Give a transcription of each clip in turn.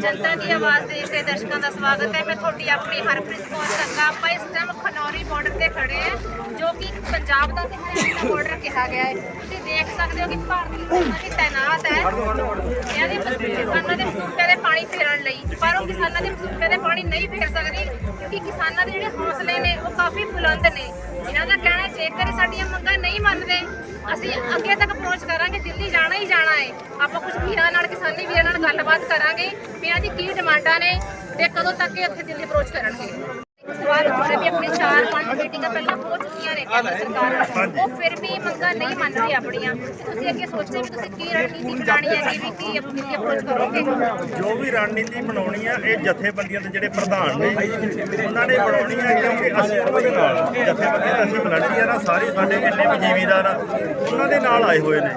ਜਨਤਾ ਦੀ ਆਵਾਜ਼ ਦੇਖ ਰਹੇ ਦਰਸ਼ਕਾਂ ਦਾ ਸਵਾਗਤ ਹੈ। ਮੈਂ ਤੁਹਾਡੀ ਆਪਣੀ ਹਰਪ੍ਰੀਤ ਕੌਰ ਸੰਗਾ ਆਪਾਂ ਇਸ ਟਾਈਮ ਖਨੌਰੀ ਬਾਰਡਰ ਤੇ ਖੜੇ ਹਾਂ, ਜੋ ਕਿ ਪੰਜਾਬ ਦਾ ਤੇ ਹਰਿਆਣਾ ਦਾ ਬਾਰਡਰ ਕਿਹਾ ਗਿਆ ਹੈ। ਤੁਸੀਂ ਦੇਖ ਸਕਦੇ ਹੋ ਕਿ ਭਾਰਤੀ ਸੈਨਾ ਦੀ ਤਾਇਨਾਤ ਹੈ। ਇਹਨਾਂ ਦੇ ਕਿਸਾਨਾਂ ਦੇ ਮਸੂਬੇ ਦੇ ਪਾਣੀ ਫੇਰਨ ਲਈ। ਪਰ ਉਹ ਕਿਸਾਨਾਂ ਦੇ ਮਸੂਬੇ ਦੇ ਪਾਣੀ ਨਹੀਂ ਫੇਰ ਸਕਦੀ, ਕਿਉਂਕਿ ਕਿਸਾਨਾਂ ਦੇ ਜਿਹੜੇ ਹੌਸਲੇ ਨੇ, ਉਹ ਕਾਫੀ ਬੁਲੰਦ ਨੇ। ਇਹਨਾਂ ਦਾ ਕਹਿਣਾ ਜੇਕਰ ਸਾਡੀਆਂ ਮੰਗਾਂ ਨਹੀਂ ਮੰਨਦੇ ਅਸੀਂ ਅੱਗੇ ਤੱਕ ਅਪਰੋਚ ਕਰਾਂਗੇ, ਦਿੱਲੀ ਜਾਣਾ ਹੀ ਜਾਣਾ ਹੈ ਆਪਾਂ ਕੁਝ ਵੀਰਾਂ ਨਾਲ, ਕਿਸਾਨੀ ਵੀਰਾਂ ਨਾਲ ਗੱਲਬਾਤ ਕਰਾਂਗੇ ਵੀ ਇਹਨਾਂ ਦੀ ਕੀ ਡਿਮਾਂਡਾਂ ਨੇ ਤੇ ਕਦੋਂ ਤੱਕ ਇਹ ਉੱਥੇ ਦਿੱਲੀ ਅਪਰੋਚ ਕਰਨਗੇ। ਇੱਕ ਸਵਾਲ ਉੱਠੇ ਵੀ ਆਪਣੀ ਚਾਰ ਪੰਜ ਮੀਟਿੰਗਾਂ ਪਹਿਲਾਂ ਹੋ ਚੁੱਕੀਆਂ ਨੇ ਕੇਂਦਰ ਸਰਕਾਰ ਨਾਲ। ਉਹ ਫਿਰ ਵੀ ਮੰਗਾਂ ਨਹੀਂ ਮੰਨ ਰਹੀ ਆਪਣੀਆਂ। ਤੇ ਤੁਸੀਂ ਅੱਗੇ ਸੋਚਦੇ ਵੀ ਤੁਸੀਂ ਕੀ ਰਣਨੀਤੀ ਬਣਾਣੀ ਹੈ ਕਿ ਵੀ ਕੀ ਦਿੱਲੀ ਅਪਰੋਚ ਕਰੋਗੇ? ਜੋ ਵੀ ਰਣਨੀਤੀ ਬਣਾਉਣੀ ਆ ਇਹ ਜਥੇਬੰਦੀਆਂ ਦੇ ਜਿਹੜੇ ਪ੍ਰਧਾਨ ਨੇ ਉਹਨਾਂ ਨੇ ਬਣਾਉਣੀ ਆ ਕਿਉਂਕਿ ਅਸੀਂ ਉਹਨਾਂ ਦੇ ਨਾਲ ਜਥੇਬੰਦੀਆਂ ਦਾ ਅਸੀਂ ਵਲੰਟੀਅਰ ਆ ਸਾਰੇ ਸਾਡੇ ਜਿੰਨੇ ਵੀ ਜ਼ਿਮੀਦਾਰ ਆ। ਉਹਨਾਂ ਦੇ ਨਾਲ ਆਏ ਹੋਏ ਨੇ।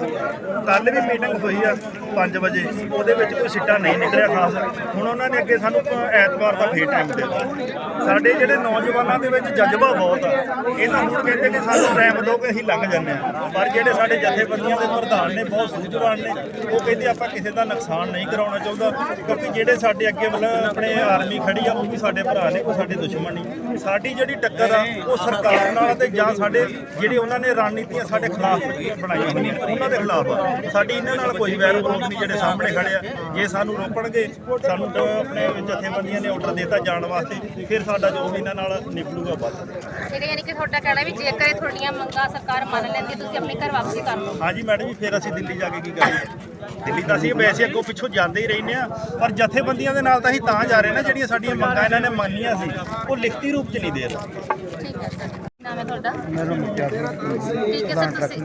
ਕੱਲ ਵੀ ਮੀਟਿੰਗ ਹੋਈ ਆ 5 ਵਜੇ। ਉਹਦੇ ਵਿੱਚ ਕੋਈ ਸਿੱਟਾ ਨਹੀਂ ਨਿਕਲਿਆ ਖਾਸ। ਹੁਣ ਉਹਨਾਂ ਨੇ ਅੱਗੇ ਸਾਨੂੰ ਐਤਵਾਰ ਦਾ ਫੇਰ ਟਾਈਮ ਦੇ ਦਿੱਤਾ। ਸਾਡੇ ਜਿਹੜੇ ਨੌਜਵਾਨਾਂ ਦੇ ਵਿੱਚ ਜਜ਼ਬਾ ਬਹੁਤ ਆ। ਇਹਨਾਂ ਨੂੰ ਕਹਿੰਦੇ ਕਿ ਸਾਨੂੰ ਟਾਈਮ ਦਿਓ ਕਿ ਅਸੀਂ ਲੰਘ ਜਾਂਦੇ ਆ ਪਰ ਜਿਹੜੇ ਸਾਡੇ ਜਥੇਬੰਦੀਆਂ ਦੇ ਪ੍ਰਧਾਨ ਨੇ, ਬਹੁਤ ਸੂਝਵਾਨ ਨੇ, ਉਹ ਕਹਿੰਦੇ ਆਪਾਂ ਕਿਸੇ ਦਾ ਨੁਕਸਾਨ ਨਹੀਂ ਕਰਾਉਣਾ ਚਾਹੁੰਦਾ, ਕਿਉਂਕਿ ਜਿਹੜੇ ਸਾਡੇ ਅੱਗੇ ਮਤਲਬ ਆਪਣੇ ਆਰਮੀ ਖੜੀ ਆ, ਉਹ ਵੀ ਸਾਡੇ ਭਰਾ ਨੇ, ਕੋਈ ਸਾਡੇ ਦੁਸ਼ਮਣ ਨਹੀਂ। ਸਾਡੀ ਜਿਹੜੀ ਟੱਕਰ ਆ, ਉਹ ਸਰਕਾਰ ਨਾਲ ਤੇ ਜਾਂ ਸਾਡੇ ਜਿਹੜੇ ਉਹਨਾਂ ਨੇ ਰਣਨੀਤੀਆਂ ਸਾਡੇ ਖਿਲਾਫ ਬਣਾਈਆਂ ਹੋਈਆਂ ਉਹਨਾਂ ਦੇ ਖਿਲਾਫ ਆ। ਸਾਡੀ ਇਹਨਾਂ ਨਾਲ ਕੋਈ ਵੈਰ ਵਿਰੋਧ ਨਹੀਂ ਜਿਹੜੇ ਸਾਹਮਣੇ ਖੜੇ ਆ। ਜੇ ਸਾਨੂੰ ਰੋਕਣਗੇ, ਸਾਨੂੰ ਆਪਣੇ ਜਥੇਬੰਦੀਆਂ ਨੇ ਆਰਡਰ ਦਿੱਤਾ ਜਾਣ ਵਾਸਤੇ, ਫਿਰ ਸਾਡਾ ਜੋ ਵੀ ਇਹਨਾਂ ਨਾਲ ਨਿਕਲੂਗਾ ਬਸ ਠੀਕ ਹੈ ਯਾਨੀ ਕਿ ਤੁਹਾਡਾ ਕਹਿਣਾ ਵੀ ਜੇਕਰ ਇਹ ਤੁਹਾਡੀਆਂ ਮੰਗਾਂ ਸਰਕਾਰ ਮੰਨ ਲੈਂਦੀ ਹੈ, ਤੁਸੀਂ ਆਪਣੇ ਘਰ ਵਾਪਸੀ ਕਰ ਲਓ। ਹਾਂਜੀ ਮੈਡਮ ਜੀ ਫਿਰ ਅਸੀਂ ਦਿੱਲੀ ਜਾ ਕੇ ਕੀ ਕਰਾਂਗੇ ਦਿੱਲੀ ਤਾਂ ਅਸੀਂ ਵੈਸੇ ਅੱਗੋਂ ਪਿੱਛੋਂ ਜਾਂਦੇ ਹੀ ਰਹਿੰਦੇ ਆ ਪਰ ਜਥੇਬੰਦੀਆਂ ਦੇ ਨਾਲ ਤਾਂ ਅਸੀਂ ਤਾਂ ਜਾ ਰਹੇ ਨਾ ਜਿਹੜੀਆਂ ਸਾਡੀਆਂ ਮੰਗਾਂ ਇਹਨਾਂ ਨੇ ਮੰਨੀਆਂ ਸੀ ਉਹ ਲਿਖਤੀ ਰੂਪ 'ਚ ਨਹੀਂ ਦੇ ਰਹੇ। ਠੀਕ ਹੈ ਸਰ। ਨਾਮ ਹੈ ਤੁਹਾਡਾ? ਮੇਰਾ ਮੁਖਿਆ ਠੀਕ ਹੈ ਸਰ ਤੁਸੀਂ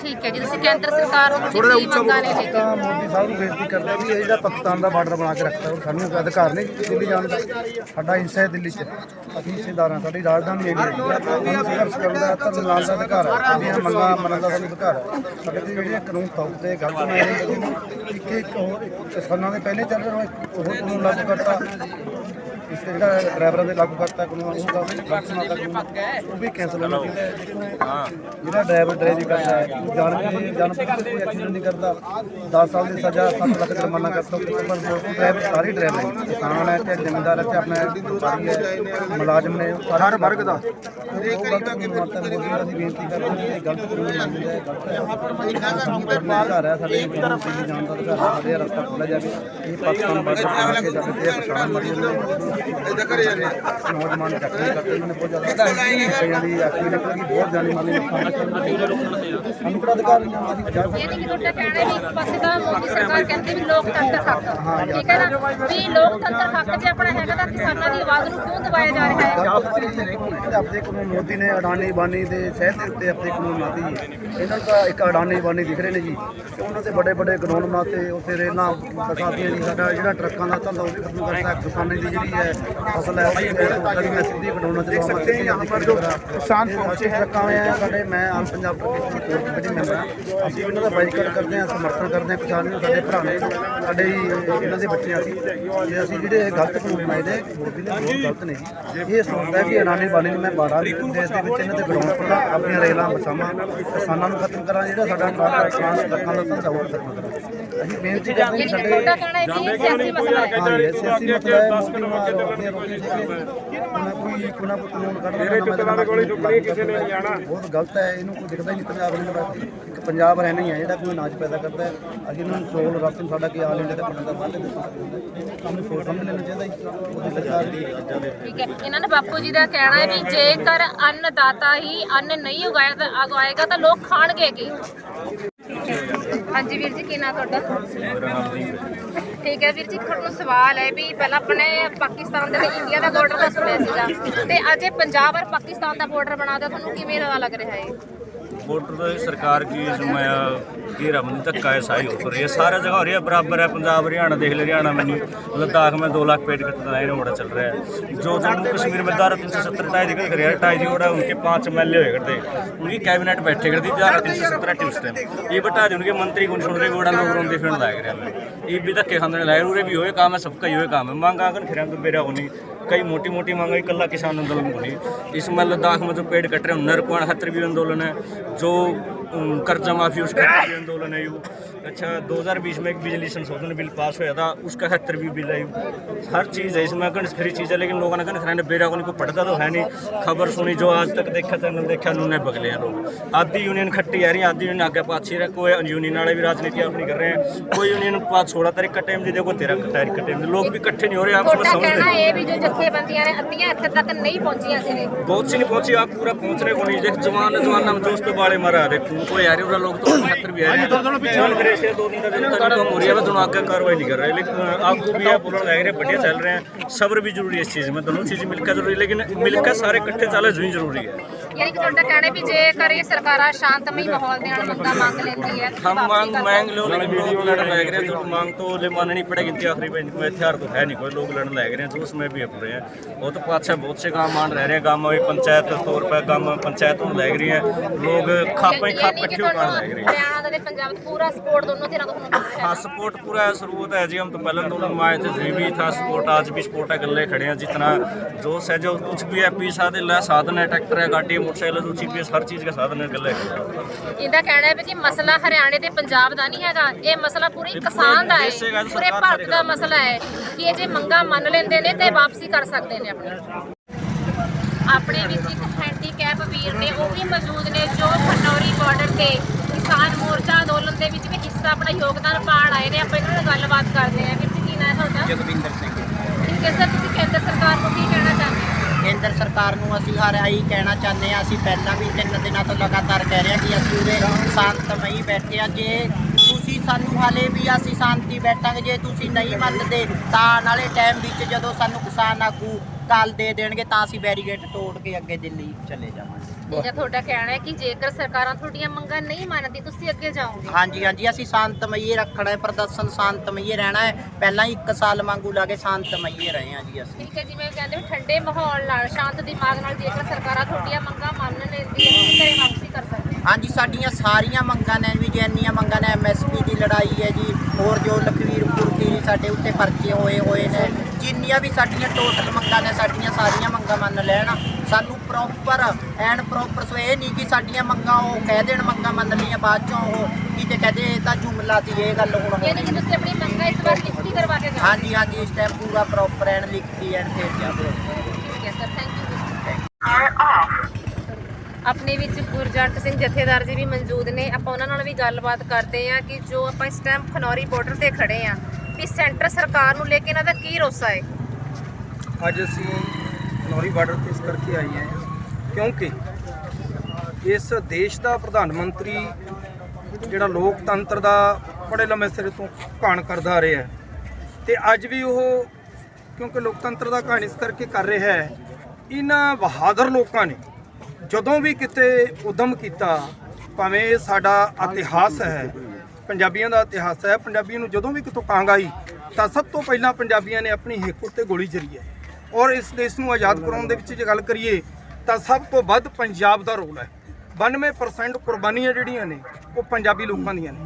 ਠੀਕ ਹੈ ਜੀ ਤੁਸੀਂ ਕੇਂਦਰ ਸਰਕਾਰ ਨੂੰ ਥੋੜਾ ਜਿਹਾ ਮੰਗਾਂ ਨੇ ਤਾਂ ਮੋਦੀ ਸਾਹਿਬ ਨੂੰ ਬੇਨਤੀ ਕਰਦੇ ਵੀ ਇਹ ਜਿਹੜਾ ਪਾਕਿਸਤਾਨ ਦਾ ਬਾਰਡਰ ਬਣਾ ਕੇ ਰੱਖਤਾ ਉਹ ਸਾਨੂੰ ਅਧਿਕਾਰ ਨਹੀਂ ਦਿੱਲੀ ਜਾਣ ਦਾ। ਸਾਡਾ ਹਿੱਸਾ ਹੈ ਦਿੱਲੀ 'ਚ। ਅਸੀਂ ਹਿੱਸੇਦਾਰ ਹਾਂ ਸਾਡੀ ਰਾਜਧਾਨੀ ਹੈ ਸਾਨੂੰ ਸੰਘਰਸ਼ ਕਰਨ ਦਾ ਧਰਮ ਲਾਉਣ ਦਾ ਅਧਿਕਾਰ ਹੈ। ਸਾਡੀਆਂ ਮੰਗਾਂ ਮੰਨਣ ਦਾ ਸਾਨੂੰ ਅਧਿਕਾਰ ਹੈ। ਸਾਡੇ ਤੇ ਜਿਹੜੇ ਕਾਨੂੰਨ ਤੌਰ ਤੇ ਗਲਤ ਬਣਾਏ ਨੇ ਇੱਕ ਇੱਕ ਹੋਰ ਕਿਸਾਨਾਂ ਦੇ ਪਹਿਲੇ ਚੱਲ ਰਹੇ ਉਹ ਕਾਨੂੰਨ ਲਾਗੂ ਕਰਤਾ। ਇਸ ਤੇ ਜਿਹੜਾ ਡਰਾਈਵਰਾਂ ਦੇ ਲਾਗੂ ਕਰਤਾ ਕਾਨੂੰਨ ਉਹ ਗਲਤ ਬਣਾਤਾ ਕਾਨੂੰਨ ਉਹ ਵੀ ਕੈਂਸਲ ਹੋਣਾ ਚਾਹੀਦਾ ਹੈ। ਜਿਹੜਾ ਡਰਾਈਵਰ ਡਰਾਈਵਰੀ ਕਰਦਾ ਹੈ ਜਾਣ ਕੇ ਜਾਣ ਕੇ ਕੋਈ ਐਕਸੀਡੈਂਟ ਨਹੀਂ ਕਰਦਾ। 10 ਸਾਲ ਦੀ ਸਜ਼ਾ 7 ਲੱਖ ਜੁਰਮਾਨਾ ਕਰ ਸਕਦਾ ਪਰ ਡਰਾਈਵਰ ਸਾਰੇ ਡਰਾਈਵਰ ਨੇ ਕਿਸਾਨ ਹੈ ਤੇ ਜ਼ਿਮੀਂਦਾਰ ਹੈ ਤੇ ਆਪਣਾ ਵਪਾਰੀ ਹੈ ਮੁਲਾਜ਼ਮ ਨੇ ਸਾਰੇ ਵਰਗ ਦਾ। ਉਹ ਗਲਤ ਕਾਨੂੰਨ ਨੂੰ ਅਸੀਂ ਬੇਨਤੀ ਕਰਦੇ ਹਾਂ ਕਿ ਇਹ ਗਲਤ ਕਾਨੂੰਨ ਮੰਨਦਾ ਹੈ ਗਲਤ ਹੈ ਅਧਿਕਾਰ ਹੈ ਸਾਡੇ ਤੇ ਜਾਣ ਦਾ ਅਧਿਕਾਰ ਹੈ ਸਾਡੇ ਰਸਤਾ ਖੋਲ੍ਹਿਆ ਜਾਵੇ। ਇਹ ਪਾਕਿਸਤਾਨ ਬਾਰਡਰ ਬਣਾ ਕੇ ਸਾਡੇ ਤੇ ਪਛਾਣ ਜਾਂਦੇ ਨੌਜਵਾਨ ਟੱਕਰੇ ਕਰਦੇ ਉਹਨਾਂ ਨੇ ਬਹੁਤ ਜ਼ਿਆਦਾ ਕਈਆਂ ਦੀ ਆਖੀ ਨਿਕਲ ਗਈ ਬਹੁਤ ਜਾਨੀ ਮਾਲੀ ਨੁਕਸਾਨ ਸਾਨੂੰ ਕਿਹੜਾ ਅਧਿਕਾਰ ਨਹੀਂ ਆਉਂਦਾ ਅਸੀਂ ਜਾ ਸਕਦੇ ਯਾਨੀ ਕਿ ਤੁਹਾਡਾ ਕਹਿਣਾ ਹੈ ਵੀ ਇੱਕ ਪਾਸੇ ਤਾਂ ਮੋਦੀ ਸਰਕਾਰ ਕਹਿੰਦੀ ਵੀ ਲੋਕਤੰਤਰ ਹੱਕ। ਠੀਕ ਹੈ ਨਾ? ਵੀ ਲੋਕਤੰਤਰ ਹੱਕ ਜੇ ਆਪਣਾ ਹੈਗਾ ਤਾਂ ਕਿਸਾਨਾਂ ਦੀ ਆਵਾਜ਼ ਨੂੰ ਕਿਉਂ ਦਬਾਇਆ ਜਾ ਰਿਹਾ ਹੈ? ਆਪਣੇ ਕਾਨੂੰਨ ਮੋਦੀ ਨੇ ਅਡਾਨੀ ਬਾਨੀ ਦੇ ਸਹਿਤ ਦੇ ਉੱਤੇ ਆਪਣੇ ਕਾਨੂੰਨ ਲਾਤੇ ਜੀ। ਇਹਨਾਂ ਨੂੰ ਤਾਂ ਇੱਕ ਅਡਾਨੀ ਬਾਨੀ ਦਿਖ ਰਹੇ ਨੇ ਜੀ। ਤੇ ਉਹਨਾਂ ਤੇ ਵੱਡੇ ਵੱਡੇ ਕਾਨੂੰਨ ਬਣਾਤੇ ਉੱਥੇ ਰੇਲਾਂ ਫਸਾਦੀਆਂ ਜੀ ਸਾਡਾ ਜਿਹੜਾ ਟਰੱਕਾਂ ਦਾ ਧੰਦਾ ਉਹ ਵੀ ਖਤਮ ਕਰਤਾ ਕਿਸਾਨੀ ਦੀ ਜਿਹੜੀ ਹੈ ਉਹ ਵੀ ਕਰੀਆਂ ਸਿੱਧੀ ਕਢਾਉਣਾ ਤੇ ਦੇਖ ਸਕਦੇ ਹਾਂ ਪਰ ਜੋ ਕਿਸਾਨ ਪਹੁੰਚੇ ਟਰੱਕਾਂ ਆਏ ਆ ਸਾਡੇ ਮੈਂ ਆਮ ਪੰਜਾਬ ਟਰੱਕ ਦੀ ਮੈਂਬਰ ਹਾਂ। ਅਸੀਂ ਉਹਨਾਂ ਦਾ ਬਾਈਕਾਟ ਕਰਦੇ ਹਾਂ ਸਮਰਥਨ ਕਰਦੇ ਹਾਂ ਕਿਸਾਨ ਨੂੰ ਸਾਡੇ ਭਰਾ ਨੇ ਸਾਡੇ ਇਹਨਾਂ ਦੇ ਬੱਚੇ ਅਸੀਂ। ਤੇ ਅਸੀਂ ਜਿਹੜੇ ਗਲਤ ਕਾਨੂੰਨ ਬਣਾਏ ਨੇ ਮੋਦੀ ਨੇ ਬਹੁਤ ਗਲਤ ਨੇ। ਜੀ ਇਹ ਸੋਚਦਾ ਕਿ ਅਨਾਨੀ ਬਾਣੀ ਨੂੰ ਮੈਂ 12 ਦੇਸ਼ ਦੇ ਵਿੱਚ ਇਹਨਾਂ ਦੇ ਗਰਾਊਂਡ ਖੋਲਾਂ ਆਪਣੀਆਂ ਰੇਲਾਂ ਬਸਾਵਾਂ ਕਿਸਾਨਾਂ ਨੂੰ ਖਤਮ ਕਰਾਂ ਜਿਹੜਾ ਸਾਡਾ ਕਿਸਾਨ ਟਰੱਕਾਂ ਦਾ ਧੰਦਾ ਉਹ ਖਤਮ ਕਰਾਂ। ਅਸੀਂ ਬੇਨਤੀ ਕਰਦੇ ਯਾਨੀ ਹਾਂ ਕਿ ਸਾਡੇ ਤੁਹਾਡਾ ਕਹਿਣਾ ਹੈ ਕਿ ਇਹ ਸਿਆਸੀ ਮਸਲਾ ਹੈ? ਹਾਂ ਇਹ ਸਿਆਸੀ ਮਸਲਾ ਹੈ ਮੋਦੀ ਨੂੰ ਮਾਰੋ ਆਪਣੀਆਂ ਰੋਟੀ ਸਿੱਕੇ ਨਾ ਕੋਈ ਕੋਈ ਨਾ ਕੋਈ ਕਾਨੂੰਨ ਕੱਢ ਮੇਰੇ ਚੁੱਕਣਾ ਕੋਲੇ ਟੁਕੜੀ ਕਿਸੇ ਨੇ ਨਹੀਂ ਜਾਣਾ ਬਹੁਤ ਗਲਤ ਹੈ ਇਹਨੂੰ ਕੋਈ ਦਿਖਦਾ ਹੀ ਨਹੀਂ ਪੰਜਾਬ ਨੂੰ ਬਾਤ ਇੱਕ ਪੰਜਾਬ ਰਹਿਣਾ ਹੀ ਹੈ ਜਿਹੜਾ ਕੋਈ ਨਾਚ ਪੈਦਾ ਕਰਦਾ ਹੈ ਅਸੀਂ ਇਹਨਾਂ ਨੂੰ ਚੋਲ ਰਾਸ਼ਨ ਸਾਡਾ ਕੀ ਆਲ ਇੰਡੀਆ ਦਾ ਬਣਦਾ ਦਾ ਸਾਨੂੰ ਸੋਚ ਸਮਝ ਲੈਣਾ ਚਾਹੀਦਾ ਜੀ ਉਹਦੀ ਸਰਕਾਰ ਦੀ। ਠੀਕ ਹੈ ਇਹਨਾਂ ਨੇ ਬਾਪੂ ਜੀ ਦਾ ਕਹਿਣਾ ਹੈ ਵੀ ਜੇਕਰ ਅੰਨਦਾਤਾ ਹੀ ਅੰਨ ਨਹੀਂ ਉਗਾਇਆ ਤਾਂ ਉਗਾਏਗਾ ਤਾਂ ਲੋਕ ਖਾਣਗੇ ਕੀ? ਹਾਂਜੀ ਵੀਰ ਜੀ ਕੀ ਨਾਂ ਤੁਹਾਡਾ? ਠੀਕ ਹੈ ਵੀਰ ਜੀ ਤੁਹਾਨੂੰ ਸਵਾਲ ਹੈ ਵੀ ਪਹਿਲਾਂ ਆਪਣੇ ਪਾਕਿਸਤਾਨ ਦੇ ਤੇ ਇੰਡੀਆ ਦਾ ਬਾਰਡਰ ਦਾ ਸੁਣਿਆ ਸੀਗਾ। ਤੇ ਅੱਜ ਇਹ ਪੰਜਾਬ ਔਰ ਪਾਕਿਸਤਾਨ ਦਾ ਬਾਰਡਰ ਬਣਾਦਾ ਤੁਹਾਨੂੰ ਕਿਵੇਂ ਦਾ ਲੱਗ ਰਿਹਾ ਹੈ? वोटर तो सरकार की इसमें ये रमन धक्का है सही हो रही है सारा जगह हो रही है बराबर है पंजाब हरियाणा देख ले हरियाणा में नहीं लद्दाख में दो लाख पेड़ कटना है बड़ा चल रहा है जो जम्मू कश्मीर में धारा तीन सौ सत्तर ढाई दिखा कर ढाई जी ओड़ा उनके पांच एम एल ए करते उनकी कैबिनेट बैठे करती धारा तीन सौ सत्तर उस टाइम ये बता दी उनके मंत्री कौन सुन रहे ओड़ा लोग रोंदे फिर लाए रहे ये भी धक्के खाने लाए उरे भी होए काम है सबका ही होए काम है मांग आकर फिर तो मेरा होनी कई मोटी मोटी मांग है कल्ला किसान आंदोलन को नहीं इसमें लद्दाख में जो पेड़ कट रहे हैं नरकुआण हत्र भी आंदोलन है जो अम, कर्जा माफी उसका भी आंदोलन है यू अच्छा 2020 में एक बिजली संशोधन बिल पास हुआ था उसका खतरवी बिल है हर चीज़ है इसमें गणित फ्री चीज़ है लेकिन लोगों ने गणित खाने बेरा को पढ़ता तो है नहीं खबर सुनी जो आज तक देखा चैनल देखा उन्होंने बगले हैं लोग आधी यूनियन खट्टी आ रही है आधी यूनियन आगे पाछी रहे कोई यूनियन वाले भी राजनीति अपनी कर रहे हैं कोई यूनियन पास सोलह तारीख का टाइम दे देखो तेरह तारीख का टाइम लोग भी इकट्ठे नहीं हो रहे आप समझ समझते बहुत सी नहीं पहुंची आप पूरा पहुंचने को नहीं देख जवान जवान नाम दोस्तों वाले मारा रहे कोई आ रहे लोग तो खतर भी आ रहे हैं चल मेरे से दो दिन का दिन तक कम हो रही है दोनों आगे कार्रवाई नहीं कर रहे लेकिन आपको भी आप बोलने लग रहे हैं बढ़िया चल रहे हैं सब्र भी जरूरी है इस चीज़ में दोनों चीज़ें मिलकर जरूरी है लेकिन मिलकर सारे इकट्ठे चले भी जरूरी है ਯਾਨੀ ਕਿ ਤੁਹਾਡਾ ਕਹਿਣਾ ਵੀ ਜੇਕਰ ਇਹ ਸਰਕਾਰਾਂ ਸ਼ਾਂਤਮਈ ਮਾਹੌਲ ਦੇ ਨਾਲ ਮੰਗਾ ਮੰਗ ਲੈਂਦੀ ਹੈ हम मांग मांग लो लेकिन लोग लड़न लग रहे हैं जो मांग तो ले माननी पड़ेगी इनकी आखिरी में में हथियार तो है नहीं कोई लोग लड़न लग रहे हैं जो उसमें भी अपने रहे हैं वो तो अच्छा बहुत से गांव मान रह रहे हैं गांव में भी पंचायत के तौर पर गांव में पंचायत होने लग रही है लोग खापा ही खाप इकट्ठे होकर लग रहे हैं ਹਰਿਆਣਾ ਦਾ ਤੇ ਪੰਜਾਬ ਦਾ ਪੂਰਾ ਸਪੋਰਟ ਦੋਨੋਂ ਧਿਰਾਂ ਤੋਂ ਤੁਹਾਨੂੰ ਮਿਲ ਰਿਹਾ हाँ सपोर्ट पूरा है शुरू है जी हम तो पहले आंदोलन में आए थे जी भी था सपोर्ट आज भी सपोर्ट है गले खड़े हैं जितना जोश है जो कुछ भी है पी साधन है साधन है ट्रैक्टर है गाड़ी है मोटरसाइकिल है जी पी हर चीज़ का साधन है गले खड़े हैं। ਇਹਦਾ ਕਹਿਣਾ ਹੈ ਵੀ ਕਿ ਮਸਲਾ ਹਰਿਆਣੇ ਤੇ ਪੰਜਾਬ ਦਾ ਨਹੀਂ ਹੈਗਾ ਇਹ ਮਸਲਾ ਪੂਰੀ ਕਿਸਾਨ ਦਾ ਦੇਸ਼ ਹੈਗਾ ਹੈ ਤੇ ਪੂਰੇ ਸਰਕਾਰ ਭਾਰਤ ਦਾ ਕਰੇਗਾ। ਮਸਲਾ ਹੈ ਕਿ ਇਹ ਜੇ ਮੰਗਾ ਮੰਨ ਲੈਂਦੇ ਨੇ ਤੇ ਵਾਪਸੀ ਕਰ ਸਕਦੇ ਨੇ ਆਪਣੀ ਆਪਣੇ ਵਿੱਚ ਇੱਕ ਹੈਂਡੀਕੈਪ ਵੀਰ ਨੇ ਉਹ ਵੀ ਮੌਜੂਦ ਨੇ ਜੋ ਖਨੌਰੀ ਬਾਰਡਰ ਤੇ ਕਿਸਾਨ ਮੋਰਚਾ ਅੰਦੋਲਨ ਦੇ ਵਿੱਚ ਵੀ ਹਿੱਸਾ ਆਪਣਾ ਯੋਗਦਾਨ ਪਾਉਣ ਆਏ ਨੇ। ਆਪਾਂ ਇਹਨਾਂ ਨਾਲ ਗੱਲਬਾਤ ਕਰਦੇ ਹਾਂ। ਵੀਰ ਜੀ ਕੀ ਨਾਂ ਹੈ ਤੁਹਾਡਾ? ਜਗਵਿੰਦਰ ਸਿੰਘ ਠੀਕ ਹੈ ਸਰ ਤੁਸੀਂ ਕੇਂਦਰ ਸਰਕਾਰ ਨੂੰ ਕੀ ਕਹਿਣਾ ਚਾਹੁੰਦੇ ਹੋ? ਕੇਂਦਰ ਸਰਕਾਰ ਨੂੰ ਅਸੀਂ ਹਰ ਆਈ ਕਹਿਣਾ ਚਾਹੁੰਦੇ ਹਾਂ। ਅਸੀਂ ਪਹਿਲਾਂ ਵੀ ਤਿੰਨ ਦਿਨਾਂ ਤੋਂ ਲਗਾਤਾਰ ਕਹਿ ਰਹੇ ਹਾਂ ਕਿ ਅਸੀਂ ਉਰੇ ਸ਼ਾਂਤਮਈ ਬੈਠੇ ਹਾਂ। ਜੇ ਤੁਸੀਂ ਸਾਨੂੰ ਹਾਲੇ ਵੀ ਅਸੀਂ ਸ਼ਾਂਤੀ ਬੈਠਾਂਗੇ ਜੇ ਤੁਸੀਂ ਨਹੀਂ ਮੰਨਦੇ ਤਾਂ ਵਾਲੇ ਟਾਈਮ ਵਿੱਚ ਜਦੋਂ ਸਾਨੂੰ ਕਿਸਾਨ ਆਗੂ ਕਾਲ ਦੇ ਦੇਣਗੇ ਤਾਂ ਅਸੀਂ ਬੈਰੀਗੇਡ ਤੋੜ ਕੇ ਅੱਗੇ ਦਿੱਲੀ ਚਲੇ ਜਾਵਾਂਗੇ। ਹੈ ਤੁਹਾਡਾ ਕਹਿਣਾ ਹੈ ਕਿ ਜੇਕਰ ਸਰਕਾਰਾਂ ਤੁਹਾਡੀਆਂ ਮੰਗਾਂ ਨਹੀਂ ਮੰਨਦੀ ਤੁਸੀਂ ਅੱਗੇ ਜਾਓਗੇ। ਹਾਂਜੀ ਹਾਂਜੀ ਅਸੀਂ ਸ਼ਾਂਤਮਈ ਰੱਖਣਾ ਹੈ ਪ੍ਰਦਰਸ਼ਨ ਸ਼ਾਂਤਮਈ ਰਹਿਣਾ ਹੈ। ਪਹਿਲਾਂ ਹੀ ਇੱਕ ਸਾਲ ਵਾਂਗੂ ਲਾ ਕੇ ਸ਼ਾਂਤਮਈ ਰਹੇ ਹਾਂ ਜੀ ਅਸੀਂ। ਠੀਕ ਹੈ ਜਿਵੇਂ ਕਹਿੰਦੇ ਠੰਡੇ ਮਾਹੌਲ ਨਾਲ ਸ਼ਾਂਤ ਦਿਮਾਗ ਨਾਲ ਜੇਕਰ ਸਰਕਾਰਾਂ ਤੁਹਾਡੀਆਂ ਮੰਗਾਂ ਮੰਨ ਲੈਂਦੀ ਹੈ ਤੁਸੀਂ ਘਰੇ ਵਾਪਸੀ ਕਰ ਸਕਦੇ ਹੋ। ਹਾਂਜੀ ਸਾਡੀਆਂ ਸਾਰੀਆਂ ਮੰਗਾਂ ਨੇ ਵੀ ਜੇ ਇੰਨੀਆਂ ਮੰਗਾਂ ਨੇ ਐਮਐਸਪੀ ਦੀ ਲੜਾਈ ਹੈ ਜੀ ਹੋਰ ਜੋ ਲਖਵੀਰਪੁਰ ਦੀ ਸਾਡੇ ਉੱਤੇ ਪਰਚੇ ਹੋਏ ਹੋਏ ਨੇ ਜਿੰਨੀਆਂ ਵੀ ਸਾਡੀਆਂ ਟੋਟਲ ਮੰਗਾਂ ਨੇ ਸਾਡੀਆਂ ਸਾਰੀਆਂ ਮੰਗਾਂ ਮੰਨ ਲੈਣ। ਸਾਨੂੰ ਪ੍ਰੋਪਰ ਐਨ ਪ੍ਰੋਪਰ ਸੋ ਇਹ ਨਹੀਂ ਕਿ ਸਾਡੀਆਂ ਮੰਗਾਂ ਉਹ ਕਹਿ ਦੇਣ ਮੰਗਾਂ ਮੰਨ ਲਈਆਂ ਬਾਅਦ ਚੋਂ ਉਹ ਕਿਤੇ ਕਹਦੇ ਇਹ ਤਾਂ ਜੁਮਲਾ ਸੀ ਇਹ ਗੱਲ ਹੁਣ ਯਾਨੀ ਕਿ ਤੁਸੀਂ ਆਪਣੀ ਮੰਗਾਂ ਇਸ ਵਾਰ ਲਿਖਤੀ ਕਰਵਾ ਕੇ ਜਾਓ। ਹਾਂਜੀ ਹਾਂਜੀ ਇਸ ਟਾਈਮ ਪੂਰਾ ਪ੍ਰੋਪਰ ਐਨ ਲਿਖਤੀ ਐਨ ਫੇਰ ਜਾਵੇ ਠੀਕ ਹੈ ਸਰ ਥੈਂਕ ਯੂ ਆਪਣੇ ਵਿੱਚ ਗੁਰਜੰਟ ਸਿੰਘ ਜਥੇਦਾਰ ਜੀ ਵੀ ਮੌਜੂਦ ਨੇ। ਆਪਾਂ ਉਹਨਾਂ ਨਾਲ ਵੀ ਗੱਲਬਾਤ ਕਰਦੇ ਹਾਂ ਕਿ ਜੋ ਆਪਾਂ ਇਸ ਟਾਈਮ ਖਨੌਰੀ ਬਾਰਡਰ ਤੇ ਖੜੇ ਹਾਂ ਵੀ ਸੈਂਟਰ ਸਰਕਾਰ ਨੂੰ ਲੈ ਕੇ ਇਹਨਾਂ ਦਾ ਕੀ ਰੋਸਾ ਹੈ? ਅੱਜ ਅਸੀਂ ਨੌਰੀ ਬਾਰਡਰ ਤੇ ਇਸ ਕਰਕੇ ਆਈ ਹੈ। ਕਿਉਂਕਿ ਇਸ ਦੇਸ਼ ਦਾ ਪ੍ਰਧਾਨ ਮੰਤਰੀ ਜਿਹੜਾ ਲੋਕਤੰਤਰ ਦਾ ਬੜੇ ਲੰਮੇ ਸਿਰੇ ਤੋਂ ਘਾਣ ਕਰਦਾ ਆ ਰਿਹਾ ਹੈ। ਤੇ ਅੱਜ ਵੀ ਉਹ ਕਿਉਂਕਿ ਲੋਕਤੰਤਰ ਦਾ ਘਾਣ ਇਸ ਕਰਕੇ ਕਰ ਰਿਹਾ ਹੈ, ਇਹਨਾਂ ਬਹਾਦਰ ਲੋਕਾਂ ਨੇ ਜਦੋਂ ਵੀ ਕਿਤੇ ਉਦਮ ਕੀਤਾ, ਭਾਵੇਂ ਇਹ ਸਾਡਾ ਇਤਿਹਾਸ ਹੈ, ਪੰਜਾਬੀਆਂ ਦਾ ਇਤਿਹਾਸ ਹੈ, ਪੰਜਾਬੀਆਂ ਨੂੰ ਜਦੋਂ ਵੀ ਕਿਤੋਂ ਕਾਂਗ ਆਈ, ਤਾਂ ਸਭ ਤੋਂ ਪਹਿਲਾਂ ਪੰਜਾਬੀਆਂ ਨੇ ਆਪਣੀ ਹਿੱਕ ਉੱਤੇ ਗੋਲੀ ਚਰੀ ਹੈ। ਔਰ ਇਸ ਦੇਸ਼ ਨੂੰ ਆਜ਼ਾਦ ਕਰਾਉਣ ਦੇ ਵਿੱਚ ਜੇ ਗੱਲ ਕਰੀਏ ਤਾਂ ਸਭ ਤੋਂ ਵੱਧ ਪੰਜਾਬ ਦਾ ਰੋਲ ਹੈ। 92% ਕੁਰਬਾਨੀਆਂ ਜਿਹੜੀਆਂ ਨੇ, ਉਹ ਪੰਜਾਬੀ ਲੋਕਾਂ ਦੀਆਂ ਨੇ।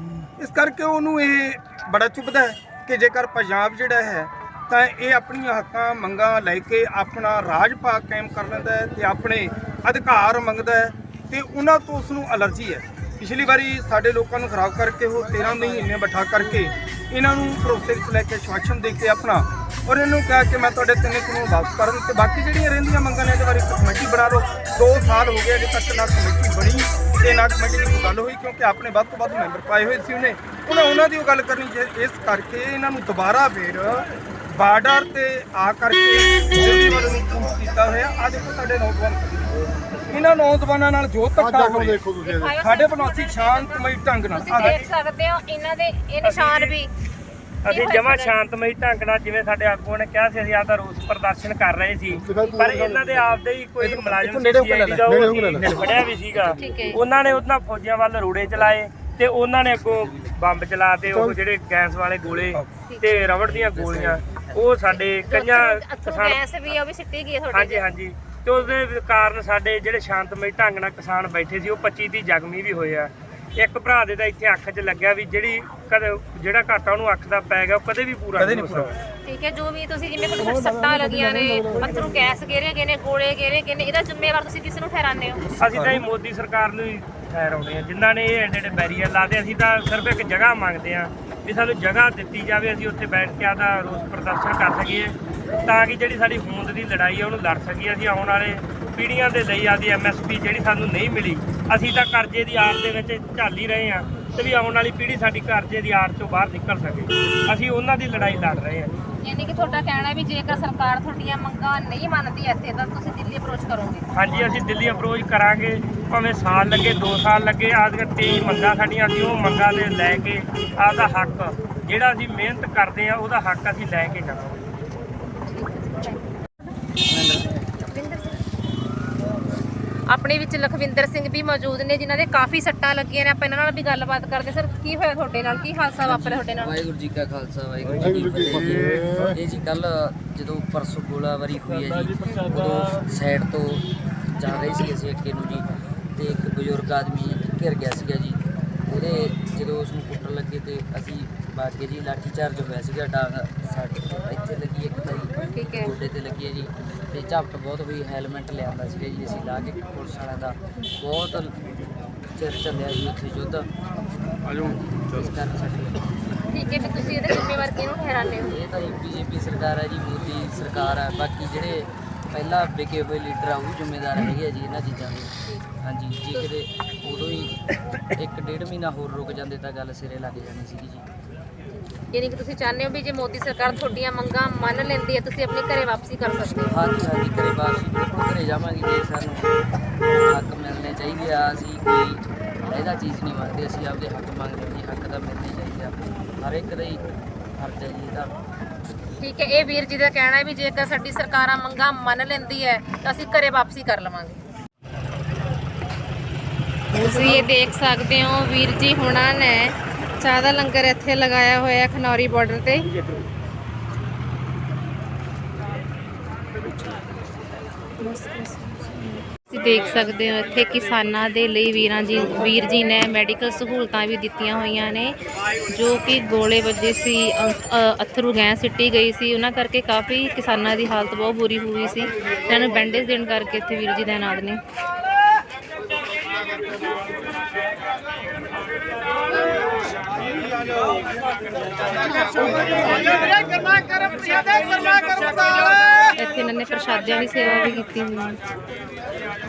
ਇਸ ਕਰਕੇ ਉਹਨੂੰ ਇਹ ਬੜਾ ਚੁੱਭਦਾ ਹੈ ਕਿ ਜੇਕਰ ਪੰਜਾਬ ਜਿਹੜਾ ਹੈ, ਤਾਂ ਇਹ ਆਪਣੀਆਂ ਹੱਕਾਂ, ਮੰਗਾਂ ਲੈ ਕੇ ਆਪਣਾ ਰਾਜ ਭਾਗ ਕਾਇਮ ਕਰ ਲੈਂਦਾ ਹੈ ਤੇ ਆਪਣੇ ਅਧਿਕਾਰ ਮੰਗਦਾ ਹੈ ਤੇ ਉਹਨਾਂ ਤੋਂ ਉਸ ਨੂੰ ਅਲਰਜੀ ਹੈ। ਪਿਛਲੀ ਵਾਰੀ ਸਾਡੇ ਲੋਕਾਂ ਨੂੰ ਖਰਾਬ ਕਰਕੇ ਉਹ 13 ਮਹੀਨੇ ਬਿਠਾ ਕਰਕੇ ਇਹਨਾਂ ਨੂੰ ਭਰੋਸੇ ਵਿੱਚ ਲੈ ਕੇ ਸ਼ਾਸਨ ਦੇ ਕੇ ਆਪਣਾ ਔਰ ਇਹਨੂੰ ਕਿਹਾ ਕਿ ਮੈਂ ਤੁਹਾਡੇ ਤਿੰਨੇ ਕਾਨੂੰਨ ਵਾਪਸ ਕਰ ਦਿੱਤੇ। ਬਾਕੀ ਜਿਹੜੀਆਂ ਰਹਿੰਦੀਆਂ ਮੰਗਾਂ ਨੇ ਇਹਦੇ ਬਾਰੇ ਇੱਕ ਕਮੇਟੀ ਬਣਾ ਲਓ। 2 ਸਾਲ ਹੋ ਗਏ ਅਜੇ ਤੱਕ ਨਾ ਕਮੇਟੀ ਬਣੀ ਤੇ ਨਾ ਕਮੇਟੀ ਦੀ ਕੋਈ ਗੱਲ ਹੋਈ ਕਿਉਂਕਿ ਆਪਣੇ ਵੱਧ ਤੋਂ ਵੱਧ ਮੈਂਬਰ ਪਾਏ ਹੋਏ ਸੀ ਉਹਨੇ। ਉਹਨਾਂ ਉਹਨਾਂ ਦੀ ਉਹ ਗੱਲ ਕਰਨੀ ਚਾਹੀਦੀ ਇਸ ਕਰਕੇ ਇਹਨਾਂ ਨੂੰ ਦੁਬਾਰਾ ਫੇਰ ਬਾਰਡਰ ਤੇ ਆ ਕਰਕੇ ਦਿੱਲੀ ਵੱਲ ਨੂੰ ਪੁਸ਼ ਕੀਤਾ ਹੋਇਆ। ਆ ਦੇਖੋ ਸਾਡੇ ਨੌਜਵਾਨ ਇਹਨਾਂ ਨੌਜਵਾਨਾਂ ਨਾਲ ਜੋ ਧੱਕਾ ਹੋ ਰਿਹਾ ਸਾਡੇ ਪ੍ਰਵਾਸੀ ਸ਼ਾਂਤਮਈ ਢੰਗ ਨਾਲ। ਤੁਸੀਂ ਆ ਦੇਖ ਸਕਦੇ ਹੋ ਇਹਨਾਂ ਦੇ ਇਹ ਨਿਸ਼ਾਨ ਵੀ ਅਸੀਂ ਜਮਾ ਸ਼ਾਂਤਮਈ ਢੰਗ ਨਾਲ ਜਿਵੇਂ ਸਾਡੇ ਆਗੂਆਂ ਨੇ ਕਿਹਾ ਸੀ ਅਸੀਂ ਆਪਦਾ ਰੋਸ ਪ੍ਰਦਰਸ਼ਨ ਕਰ ਰਹੇ ਸੀ। ਪਰ ਇਹਨਾਂ ਦੇ ਆਪਦੇ ਹੀ ਕੋਈ ਮੁਲਾਜ਼ਮ ਸੀ CID ਦਾ ਉਹ ਫੜਿਆ ਵੀ ਸੀਗਾ। ਉਹਨਾਂ ਨੇ ਉਹਨਾਂ ਫੌਜੀਆਂ ਵੱਲ ਰੋੜੇ ਚਲਾਏ ਤੇ ਉਹਨਾਂ ਨੇ ਅੱਗੋਂ ਬੰਬ ਚਲਾਤੇ ਉਹ ਜਿਹੜੇ ਗੈਸ ਵਾਲੇ ਗੋਲੇ ਤੇ ਰਬੜ ਦੀਆਂ ਗੋਲੀਆਂ ਉਹ ਸਾਡੇ ਕਈਆਂ ਕਿਸਾਨ ਗੈਸ ਵੀ ਉਹ ਵੀ ਸਿੱਟੀ ਗਈ ਤੁਹਾਡੇ ਹਾਂਜੀ ਹਾਂਜੀ। ਤੇ ਉਹਦੇ ਕਾਰਨ ਸਾਡੇ ਜਿਹੜੇ ਸ਼ਾਂਤਮਈ ਢੰਗ ਨਾਲ ਕਿਸਾਨ ਬੈਠੇ ਸੀ ਉਹ 25 ਦੀ ਜ਼ਖਮੀ ਵੀ ਹੋਏ ਆ। ਇੱਕ ਭਰਾ ਦੇ ਤਾਂ ਇੱਥੇ ਅੱਖ 'ਚ ਲੱਗਿਆ ਵੀ ਜਿਹੜੀ ਕਦੇ ਜਿਹੜਾ ਘਾਟਾ ਉਹਨੂੰ ਅੱਖ ਦਾ ਪੈ ਗਿਆ ਉਹ ਕਦੇ ਵੀ ਪੂਰਾ ਨਹੀਂ ਹੋ ਸਕਦਾ। ਠੀਕ ਹੈ ਜੋ ਵੀ ਤੁਸੀਂ ਜਿਵੇਂ ਕੋਈ ਸੱਟਾਂ ਲੱਗੀਆਂ ਨੇ ਅਥਰੂ ਗੈਸ ਗੇਰੇ ਗਏ ਨੇ ਗੋਲੇ ਗੇਰੇ ਗਏ ਨੇ ਇਹਦਾ ਜ਼ਿੰਮੇਵਾਰ ਤੁਸੀਂ ਕਿਸ ਨੂੰ ਠਹਿਰਾਉਂਦੇ ਹੋ? ਅਸੀਂ ਤਾਂ ਇਹ ਮੋਦੀ ਸਰਕਾਰ ਨੂੰ ਹੀ ਠਹਿਰਾਉਂਦੇ ਆ ਜਿਨ੍ਹਾਂ ਨੇ ਇਹ ਐਡੇ ਐਡੇ ਬੈਰੀਅਰ ਲਾਦੇ ਅਸੀਂ ਤਾਂ ਸਿਰਫ ਇੱਕ ਜਗ੍ਹਾ ਮੰਗਦੇ ਆ ਵੀ ਸਾਨੂੰ ਜਗ੍ਹਾ ਦਿੱਤੀ ਜਾਵੇ ਅਸੀਂ ਉੱਥੇ ਬੈਠ ਕੇ ਆਦਾ ਰੋਸ ਪ੍ਰਦਰਸ਼ਨ ਕਰ ਸਕੀਏ ਤਾਂ ਕਿ ਜਿਹੜੀ ਸਾਡੀ ਹੋਂਦ ਦੀ ਲੜਾਈ ਹੈ ਉਹਨੂੰ ਲੜ ਸਕੀਏ। ਅਸੀਂ ਆਉਣ ਵਾਲੇ ਪੀੜ੍ਹੀਆਂ ਦੇ ਲਈ ਆਦੀ ਐਮਐਸਪੀ ਜਿਹੜੀ ਸਾਨੂੰ ਨਹੀਂ ਮਿਲੀ ਅਸੀਂ ਤਾਂ ਕਰਜ਼ੇ ਦੀ ਆੜ ਦੇ ਵਿੱਚ ਝੱਲ ਹੀ ਰਹੇ ਆ ਤੇ ਵੀ ਆਉਣ ਵਾਲੀ ਪੀੜ੍ਹੀ ਸਾਡੀ ਕਰਜ਼ੇ ਦੀ ਆੜ ਚੋਂ ਬਾਹਰ ਨਿਕਲ ਸਕੇ। ਅਸੀਂ ਉਹਨਾਂ ਦੀ ਲੜਾਈ ਲੜ ਰਹੇ ਆ ਯਾਨੀ ਕਿ ਤੁਹਾਡਾ ਕਹਿਣਾ ਹੈ ਵੀ ਜੇਕਰ ਸਰਕਾਰ ਤੁਹਾਡੀਆਂ ਮੰਗਾਂ ਨਹੀਂ ਮੰਨਦੀ ਇੱਥੇ ਤਾਂ ਤੁਸੀਂ ਦਿੱਲੀ ਅਪਰੋਚ ਕਰੋਗੇ? ਹਾਂਜੀ ਅਸੀਂ ਦਿੱਲੀ ਅਪਰੋਚ ਕਰਾਂਗੇ। ਭਾਵੇਂ ਸਾਲ ਲੱਗੇ 2 ਸਾਲ ਲੱਗੇ ਆਦਿ ਤੇਈ ਮੰਗਾਂ ਸਾਡੀਆਂ ਅਸੀਂ ਉਹ ਮੰਗਾਂ ਦੇ ਲੈ ਕੇ ਆਪਦਾ ਹੱਕ ਜਿਹੜਾ ਅਸੀਂ ਮਿਹਨਤ ਕਰਦੇ ਆ ਉਹਦਾ ਹੱਕ ਅਸੀਂ ਲੈ ਕੇ ਜਾਵਾਂਗੇ। ਆਪਣੇ ਵਿੱਚ ਲਖਵਿੰਦਰ ਸਿੰਘ ਵੀ ਮੌਜੂਦ ਨੇ ਜਿਨ੍ਹਾਂ ਦੇ ਕਾਫੀ ਸੱਟਾਂ ਲੱਗੀਆਂ ਨੇ। ਆਪਾਂ ਇਹਨਾਂ ਨਾਲ ਵੀ ਗੱਲਬਾਤ ਕਰਦੇ ਸਰ ਕੀ ਹੋਇਆ ਤੁਹਾਡੇ ਨਾਲ? ਕੀ ਹਾਦਸਾ ਵਾਪਰਿਆ ਤੁਹਾਡੇ ਨਾਲ? ਵਾਹਿਗੁਰੂ ਜੀ ਕਾ ਖਾਲਸਾ ਵਾਹਿਗੁਰੂ ਜੀ ਕੀ ਫਤਿਹ। ਜੀ। ਇਹ ਜੀ ਕੱਲ ਜਦੋਂ ਪਰਸੋਂ ਗੋਲਾਬਾਰੀ ਹੋਈ ਹੈ ਜੀ ਉਦੋਂ ਸਾਈਡ ਤੋਂ ਜਾ ਰਹੇ ਸੀ ਅਸੀਂ ਅੱਗੇ ਨੂੰ ਜੀ ਤੇ ਇੱਕ ਬਜ਼ੁਰਗ ਆਦਮੀ ਘਿਰ ਗਿਆ ਸੀਗਾ ਜੀ। ਉਹਦੇ ਜਦੋਂ ਉਸ ਨੂੰ ਕੁੱਟਣ ਲੱਗੇ ਤੇ ਅਸੀਂ ਕੇ ਜੀ ਲਾਠੀ ਚਾਰਜ ਹੋਇਆ ਸੀਗਾ ਡਾਂਗ ਸਾਡੇ ਇੱਥੇ ਲੱਗੀ ਇੱਕ ਤਾਂ ਠੀਕ ਹੈ। ਗੋਡੇ ਤੇ ਲੱਗੀ ਹੈ ਜੀ। ਤੇ ਝਪਟ ਬਹੁਤ ਹੋਈ ਹੈਲਮਟ ਲਿਆਂਦਾ ਸੀਗਾ ਜੀ ਅਸੀਂ ਲਾ ਕੇ ਪੁਲਿਸ ਵਾਲਿਆਂ ਦਾ ਬਹੁਤ ਚਿਰ ਚੱਲਿਆ ਜੀ ਉੱਥੇ ਯੁੱਧ। ਇਸ ਕਾਰਨ ਸਾਡੇ ਠੀਕ ਹੈ ਤੁਸੀਂ ਇਹਦੇ ਜ਼ਿੰਮੇਵਾਰ ਕਿਹਨੂੰ ਠਹਿਰਾਉਂਦੇ ਹੋ? ਇਹ ਤਾਂ ਬੀਜੇਪੀ ਸਰਕਾਰ ਹੈ ਜੀ ਮੋਦੀ ਸਰਕਾਰ ਹੈ। ਬਾਕੀ ਜਿਹੜੇ ਪਹਿਲਾਂ ਵਿਕੇ ਹੋਏ ਲੀਡਰ ਆ ਉਹ ਵੀ ਜ਼ਿੰਮੇਦਾਰ ਹੈਗੇ ਆ ਜੀ ਇਹਨਾਂ ਚੀਜ਼ਾਂ ਦੇ। ਹਾਂਜੀ ਜੇ ਕਿਤੇ ਉਦੋਂ ਹੀ ਇੱਕ ਡੇਢ ਮਹੀਨਾ ਹੋਰ ਰੁਕ ਜਾਂਦੇ ਤਾਂ ਗੱਲ ਸਿਰੇ ਲੱਗ ਜਾਣੀ ਸੀਗੀ ਜੀ। ਯਾਨੀ ਕਿ ਤੁਸੀਂ ਚਾਹੁੰਦੇ ਹੋ ਵੀ ਜੇ ਮੋਦੀ ਸਰਕਾਰ ਤੁਹਾਡੀਆਂ ਮੰਗਾਂ ਮੰਨ ਲੈਂਦੀ ਹੈ ਤੁਸੀਂ ਆਪਣੇ ਘਰੇ ਵਾਪਸੀ ਕਰ ਸਕਦੇ ਹੋ? ਹਾਂਜੀ ਹਾਂਜੀ ਘਰੇ ਵਾਪਸੀ ਬਿਲਕੁਲ ਘਰੇ ਜਾਵਾਂਗੇ ਜੇ ਸਾਨੂੰ ਹੱਕ ਮਿਲਣੇ ਚਾਹੀਦੇ ਆ ਅਸੀਂ ਕੋਈ ਇਹਦਾ ਚੀਜ਼ ਨਹੀਂ ਮੰਗਦੇ ਅਸੀਂ ਆਪਦੇ ਹੱਕ ਮੰਗਦੇ ਹਾਂ ਜੀ ਹੱਕ ਤਾਂ ਮਿਲਣੇ ਚਾਹੀਦੇ। ਆ ਹਰ ਇੱਕ ਦਾ ਹੀ ਫਰਜ਼ ਹੈ ਜੀ ਇਹਦਾ। ਠੀਕ ਹੈ ਇਹ ਵੀਰ ਜੀ ਦਾ ਕਹਿਣਾ ਹੈ ਵੀ ਜੇਕਰ ਸਾਡੀ ਸਰਕਾਰਾਂ ਮੰਗਾਂ ਮੰਨ ਲੈਂਦੀ ਹੈ ਤਾਂ ਅਸੀਂ ਘਰੇ ਵਾਪਸੀ ਕਰ ਲਵਾਂਗੇ। ਤੁਸੀਂ ਇਹ ਦੇਖ ਸਕਦੇ ਹੋ ਵੀਰ ਜੀ ਹੁਣਾਂ ਨੇ ਚਾਹ ਦਾ ਲੰਗਰ ਇੱਥੇ ਲਗਾਇਆ ਹੋਇਆ ਖਨੌਰੀ ਬਾਰਡਰ ਤੇ। ਤੁਸੀਂ ਦੇਖ ਸਕਦੇ ਹੋ ਇੱਥੇ ਕਿਸਾਨਾਂ ਦੇ ਲਈ ਵੀਰਾਂ ਜੀ ਵੀਰ ਜੀ ਨੇ ਮੈਡੀਕਲ ਸਹੂਲਤਾਂ ਵੀ ਦਿੱਤੀਆਂ ਹੋਈਆਂ ਨੇ, ਜੋ ਕਿ ਗੋਲੇ ਵੱਜੇ ਸੀ ਅ- ਅ- ਅਥਰੂ ਗੈਸ ਸਿੱਟੀ ਗਈ ਸੀ। ਉਹਨਾਂ ਕਰਕੇ ਕਾਫੀ ਕਿਸਾਨਾਂ ਦੀ ਹਾਲਤ ਬਹੁਤ ਬੁਰੀ ਹੋਈ ਸੀ। ਇਹਨਾਂ ਨੂੰ ਬੈਂਡੇਜ ਦੇਣ ਕਰਕੇ ਇੱਥੇ ਵੀਰ ਜੀ ਦਾ ਇਨਾਦ ਨੇ। ਇੱਥੇ ਇਹਨਾਂ ਨੇ ਪ੍ਰਸ਼ਾਦਿਆਂ ਦੀ ਸੇਵਾ ਵੀ ਕੀਤੀ ਹੋਈ ਹੈ।